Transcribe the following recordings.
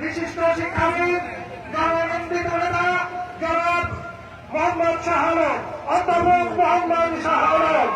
বিশিষ্ট শিক্ষাবিদ গণনন্দিত নেতা জনাব মোহাম্মদ শাহ আলম অধ্যাপক মোহাম্মদ শাহ আলম।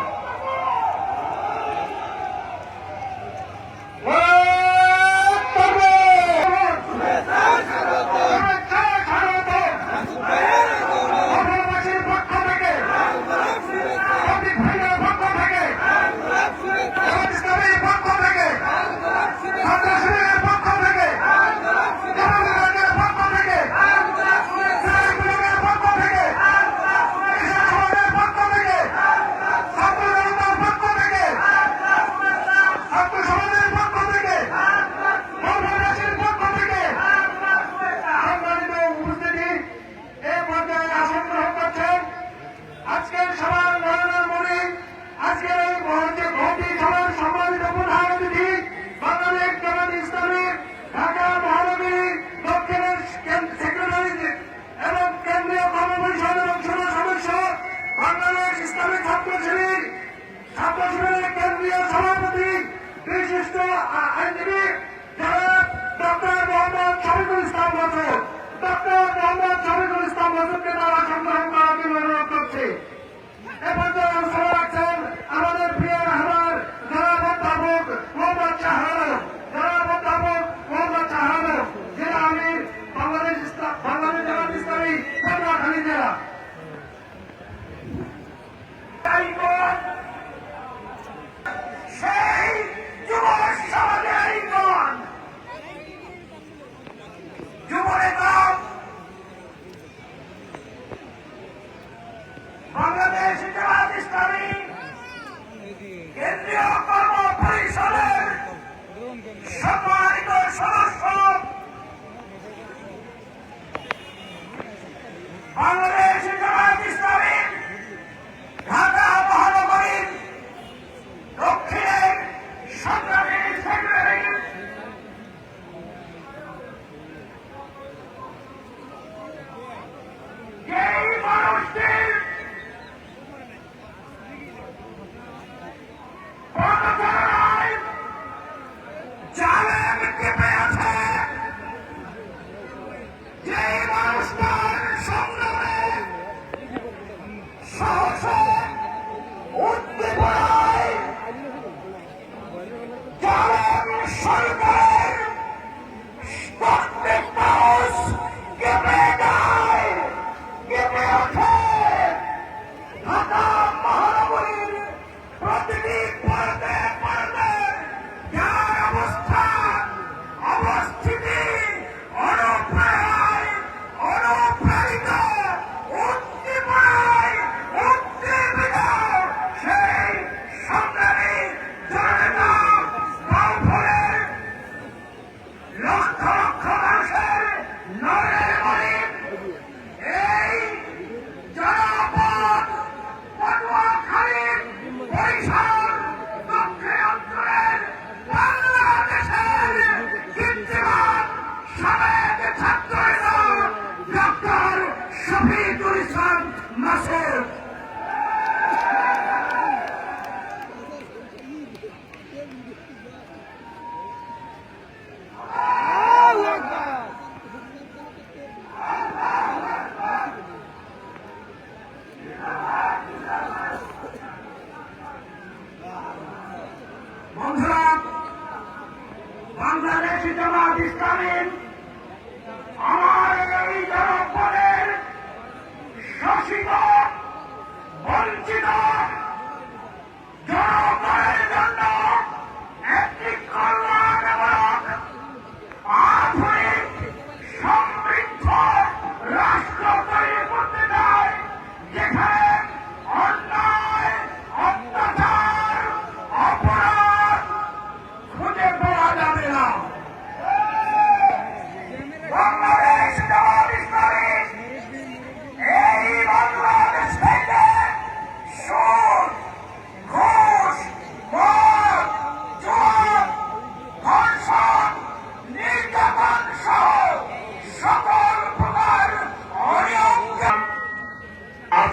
আইনজীবী যারা ডক্টর মোহাম্মদ শফিকুল ইসলাম বছর ডক্টর মোহাম্মদ শফিকুল ইসলাম বছরকে তারা সংগ্রহ করার জন্য অনুরোধ করছে। এ জামাত ইসলামের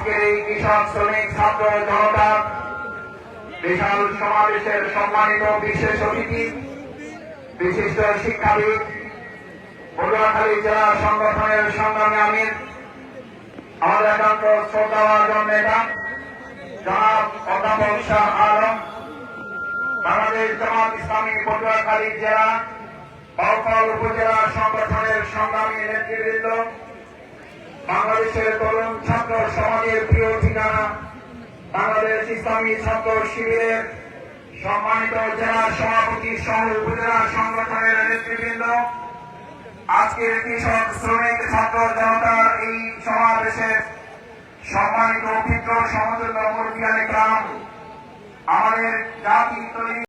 আজকের এই কৃষক শ্রমিক ছাত্র জনতা, বিশাল সমাবেশের সম্মানিত বিশেষ অতিথি, বিশিষ্ট শিক্ষাবিদ বগুড়াখালী জেলা সংগঠনের সংগ্রামী আমির, আমাদের একান্ত শ্রদ্ধা নেতা, জনাব অধ্যাপক শাহ আলম, বাংলাদেশ জামাত ইসলামী পটুয়াখালী জেলা বাউকাল উপজেলা সংগঠনের সংগ্রামী নেতৃবৃন্দ, বাংলাদেশের তরুণ ছাত্র ঠিকানা বাংলাদেশ ইসলামী ছাত্র শিবিরের সম্মানিত জেলা সভাপতি সহ উপজেলা সংগঠনের নেতৃবৃন্দ। আজকের কৃষক শ্রমিক ছাত্র জনতার এই সমাবেশে সম্মানিত অভিজ্ঞ সমতুল্য মুরব্বিয়ানে গ্রাম। আমাদের জাতি তৈরি